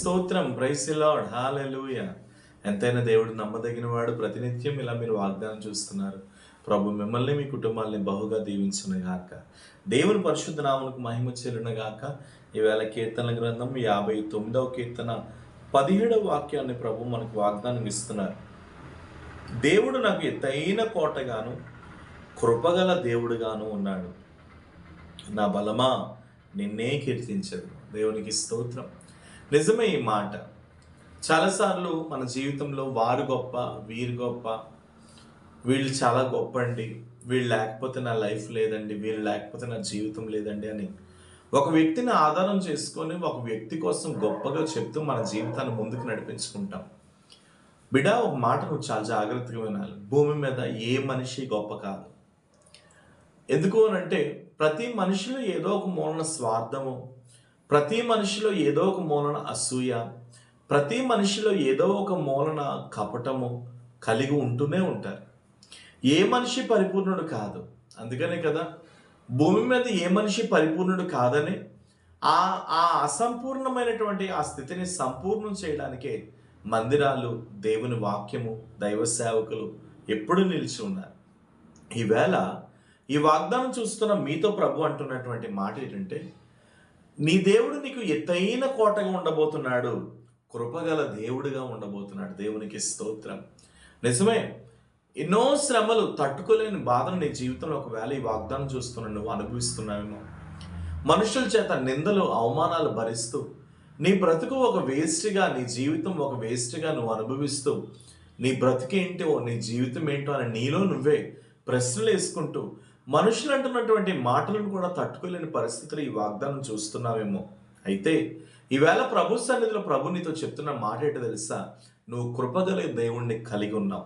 Price lord హాలూయ ఎంతైనా దేవుడు నమ్మదగిన వాడు. ప్రతినిత్యం ఇలా మీరు వాగ్దానం చూస్తున్నారు. ప్రభు మిమ్మల్ని మీ కుటుంబాన్ని బహుగా దీవించును గాక. దేవుని పరిశుద్ధ నామములకు మహిమ చెల్లును గాక. ఈవేళ కీర్తన గ్రంథం యాభై తొమ్మిదవ కీర్తన పదిహేడవ వాక్యాన్ని ప్రభు మనకు వాగ్దానం ఇస్తున్నారు. దేవుడు నాకు ఎత్తైన కోటగాను కృపగల దేవుడుగాను ఉన్నాడు. నా బలమా నిన్నే కీర్తించదు దేవునికి స్తోత్రం. నిజమే ఈ మాట. చాలాసార్లు మన జీవితంలో వారు గొప్ప వీరు గొప్ప వీళ్ళు చాలా గొప్ప అండి వీళ్ళు లేకపోతే నా లైఫ్ లేదండి వీళ్ళు లేకపోతే నా జీవితం లేదండి అని ఒక వ్యక్తిని ఆధారం చేసుకొని ఒక వ్యక్తి కోసం గొప్పగా చెప్తూ మన జీవితాన్ని ముందుకు నడిపించుకుంటాం. బిడ ఒక మాట నువ్వు చాలా జాగ్రత్తగా వినాలి. భూమి మీద ఏ మనిషి గొప్ప కాదు. ఎందుకు అని అంటే ప్రతి మనిషిలో ఏదో ఒక మూలన స్వార్థము ప్రతి మనిషిలో ఏదో ఒక మూలన అసూయ ప్రతి మనిషిలో ఏదో ఒక మూలన కపటము కలిగి ఉంటూనే ఉంటారు. ఏ మనిషి పరిపూర్ణుడు కాదు. అందుకనే కదా భూమి మీద ఏ మనిషి పరిపూర్ణుడు కాదని ఆ ఆ అసంపూర్ణమైనటువంటి ఆ స్థితిని సంపూర్ణం చేయడానికే మందిరాలు దేవుని వాక్యము దైవ సేవకులు ఎప్పుడు నిలిచి ఉన్నారు. ఈవేళ ఈ వాగ్దానం చూస్తున్న మీతో ప్రభు అంటున్నటువంటి మాట ఏంటంటే నీ దేవుడు నీకు ఎత్తైన కోటగా ఉండబోతున్నాడు. కృపగల దేవుడిగా ఉండబోతున్నాడు. దేవునికి స్తోత్రం. నిజమే ఎన్నో శ్రమలు తట్టుకోలేని బాధను నీ జీవితంలో ఒకవేళ ఈ వాగ్దానం చూస్తున్నాను నువ్వు అనుభవిస్తున్నావేమో. మనుషుల చేత నిందలు అవమానాలు భరిస్తూ నీ బ్రతుకు ఒక వేస్ట్గా నీ జీవితం ఒక వేస్ట్గా నువ్వు అనుభవిస్తూ నీ బ్రతికేంటో నీ జీవితం ఏంటో అని నీలో నువ్వే ప్రశ్నలు వేసుకుంటూ మనుషులు అంటున్నటువంటి మాటలను కూడా తట్టుకోలేని పరిస్థితులు ఈ వాగ్దానం చూస్తున్నావేమో అయితే ఈవేళ ప్రభు సన్నిధిలో ప్రభు నీతో చెప్తున్న మాట ఏంటో తెలుసా? నువ్వు కృపగల దేవుణ్ణి కలిగి ఉన్నావు.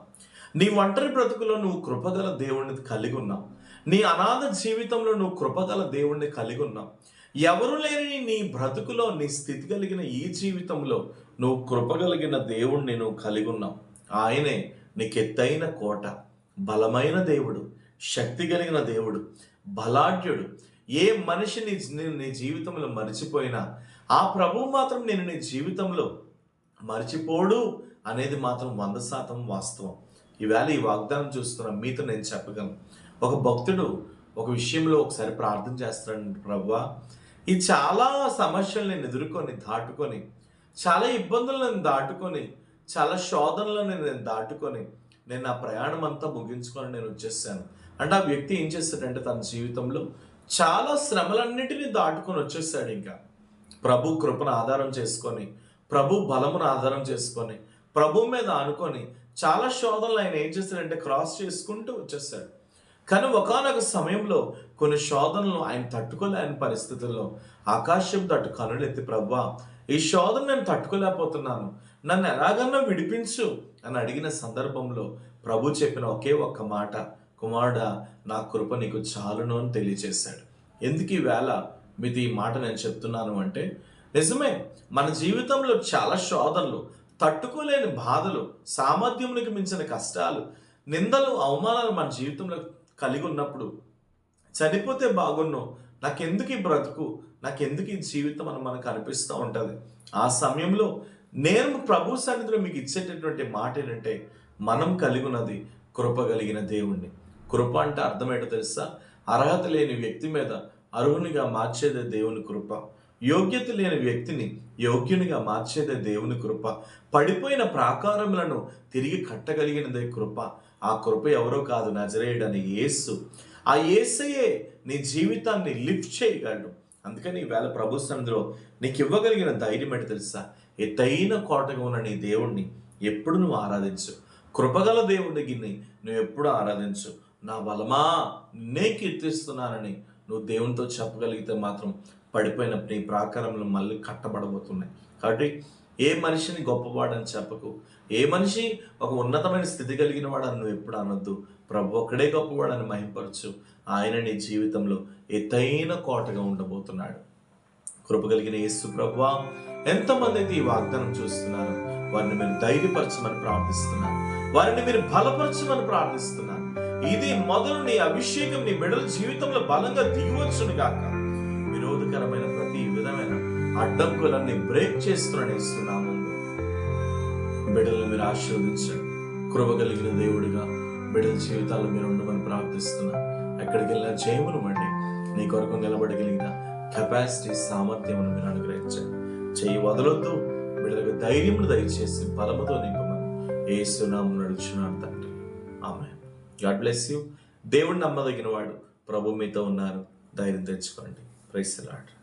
నీ ఒంటరి బ్రతుకులో నువ్వు కృపగల దేవుణ్ణి కలిగి ఉన్నావు. నీ అనాథ జీవితంలో నువ్వు కృపగల దేవుణ్ణి కలిగి ఉన్నావు. ఎవరు లేని నీ బ్రతుకులో నీ స్థితి కలిగిన ఈ జీవితంలో నువ్వు కృపగలిగిన దేవుణ్ణి నువ్వు కలిగి ఉన్నావు. ఆయనే నీకెత్తైన కోట బలమైన దేవుడు. శక్తి కలిగిన దేవుడు బలాఢ్యుడు. ఏ మనిషి నీ నీ- జీవితంలో మర్చిపోయినా ఆ ప్రభువు మాత్రం నేను నీ జీవితంలో మర్చిపోడు అనేది మాత్రం వంద శాతం వాస్తవం. ఈవేళ ఈ వాగ్దానం చూస్తున్న మీతో నేను చెప్పగలను. ఒక భక్తుడు ఒక విషయంలో ఒకసారి ప్రార్థన చేస్తాడు ప్రభు ఈ చాలా సమస్యలు నేను ఎదుర్కొని దాటుకొని చాలా ఇబ్బందులు నేను దాటుకొని చాలా శోధనలను నేను దాటుకొని నేను నా ప్రయాణం అంతా ముగించుకొని నేను వచ్చేసాను. అంటే ఆ వ్యక్తి ఏం చేస్తాడంటే తన జీవితంలో చాలా శ్రమలన్నిటినీ దాటుకొని వచ్చేస్తాడు ఇంకా. ప్రభు కృపను ఆధారం చేసుకొని ప్రభు బలమును ఆధారం చేసుకొని ప్రభు మీద ఆనుకొని చాలా శోధనలు ఆయన ఏం చేస్తాడంటే క్రాస్ చేసుకుంటూ వచ్చేస్తాడు. కానీ ఒకానొక సమయంలో కొన్ని శోధనలు ఆయన తట్టుకోలేని పరిస్థితుల్లో ఆకాశం తట్టు కనులెత్తి ప్రభా ఈ శోధన నేను తట్టుకోలేకపోతున్నాను. నన్ను ఎలాగన్నా విడిపించు అని అడిగిన సందర్భంలో ప్రభు చెప్పిన ఒకే ఒక్క మాట కుమారుడా నా కృప నీకు చాలును అని తెలియచేశాడు. ఎందుకు ఈ వేళ మీది ఈ మాట నేను చెప్తున్నాను అంటే నిజమే మన జీవితంలో చాలా శోధనలు తట్టుకోలేని బాధలు సామర్థ్యమునికి మించిన కష్టాలు నిందలు అవమానాలు మన జీవితంలో కలిగి ఉన్నప్పుడు చనిపోతే బాగున్ను నాకెందుకు ఈ బ్రతుకు నాకెందుకు ఈ జీవితం అని మనకు అనిపిస్తూ ఉంటుంది. ఆ సమయంలో నేను ప్రభు సన్నిధిలో మీకు ఇచ్చేటటువంటి మాట ఏంటంటే మనం కలిగి ఉన్నది కృప కలిగిన దేవుణ్ణి. కృప అంటే అర్థమేటో తెలుసా? అర్హత లేని వ్యక్తి మీద అర్హునిగా మార్చేదే దేవుని కృప. యోగ్యత లేని వ్యక్తిని యోగ్యునిగా మార్చేదే దేవుని కృప. పడిపోయిన ప్రాకారములను తిరిగి కట్టగలిగినదే కృప. ఆ కృప ఎవరో కాదు నజరేయుడని యేసు. ఆ ఏసయే నీ జీవితాన్ని లిఫ్ట్ చేయగలడు. అందుకని ఈవేళ ప్రభు సన్నిధిలో నీకు ఇవ్వగలిగిన ధైర్యం ఏంటి తెలుసా? ఎత్తైన కోటగా ఉన్న నీ దేవుణ్ణి ఎప్పుడు నువ్వు ఆరాధించు. కృపగల దేవుడి గిన్ని నువ్వు ఎప్పుడు ఆరాధించు. నా బలమా? నే కీర్తిస్తున్నానని నువ్వు దేవునితో చెప్పగలిగితే మాత్రం పడిపోయిన నీ ప్రాకారంలో మళ్ళీ కట్టబడబోతున్నాయి. కాబట్టి ఏ మనిషిని గొప్పవాడని చెప్పకు. ఏ మనిషి ఒక ఉన్నతమైన స్థితి కలిగిన వాడని నువ్వు ఎప్పుడు అనొద్దు. ప్రభు ఒక్కడే గొప్పవాడని మహింపరచు. ఆయన నీ జీవితంలో ఎత్తైన కోటగా ఉండబోతున్నాడు. కృప కలిగిన యేసు ప్రభు ఎంతమంది అయితే ఈ వాగ్దానం చూస్తున్నారు వారిని మీరు ధైర్యపరచమని ప్రార్థిస్తున్నాను. వారిని మీరు బలపరచమని ప్రార్థిస్తున్నాను. ఇది మొదలు నీ అభిషేకం నీ బిడ్డల జీవితంలో బలంగా దిగవచ్చును గాక. విరోధకరమైన ప్రతి విధమైన అడ్డంకులన్నీ బ్రేక్ చేస్తున్నాను ఇస్తున్నాము బిడ్డలను మీరు ఆశీర్వదించండి. కృప కలిగిన దేవుడిగా బిడ్డల జీవితాల్లో మీరు ఉండమని ప్రార్థిస్తున్నా. ఎక్కడికి వెళ్ళినా జయమును వండి నీ కొరకు నిలబడగలిగిన కెపాసిటీ సామర్థ్యమును మీరు అనుగ్రహించండి. చేయి వదలొద్దు. బిడ్డలకు ధైర్యమును దయచేసి బలముతో నింపమని ఏసునామం నడుచున్నాను తండ్రి. ఆమె గాడ్ బ్లెస్ యూ. దేవుడు నమ్మదగిన వాడు ప్రభు మీతో ఉన్నారు. ధైర్యం తెచ్చుకోండి. Price lord